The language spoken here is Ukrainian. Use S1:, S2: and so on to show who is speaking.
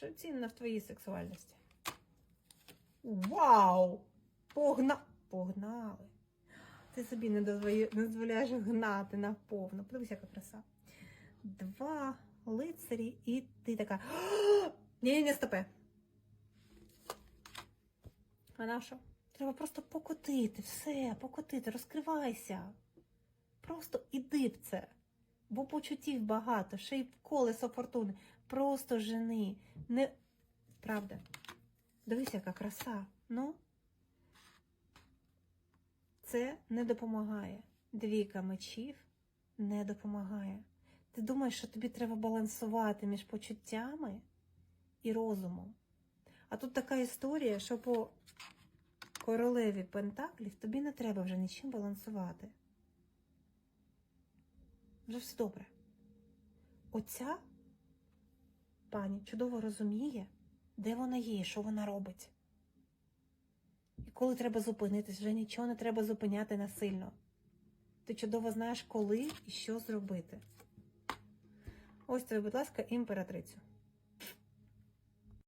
S1: Що цінно в твоїй сексуальності? Вау! Погна... Погнали! Ти собі не дозволяєш, гнати наповну. Подивись, яка краса. Два лицарі, і ти така. Ні, ні, стопе. А на що? Треба просто покотити, все, покотити, розкривайся. Просто іди в це. Бо почуттів багато, ще й колесо фортуни. Просто жени. Не... Правда. Дивись, яка краса. Ну. Це не допомагає. Двійка мечів не допомагає. Ти думаєш, що тобі треба балансувати між почуттями і розумом. А тут така історія, що по королеві Пентаклів тобі не треба вже нічим балансувати. Вже все добре. Оця пані чудово розуміє, де вона є, і що вона робить. І коли треба зупинитись, вже нічого не треба зупиняти насильно. Ти чудово знаєш, коли і що зробити. Ось тобі, будь ласка, імператрицю.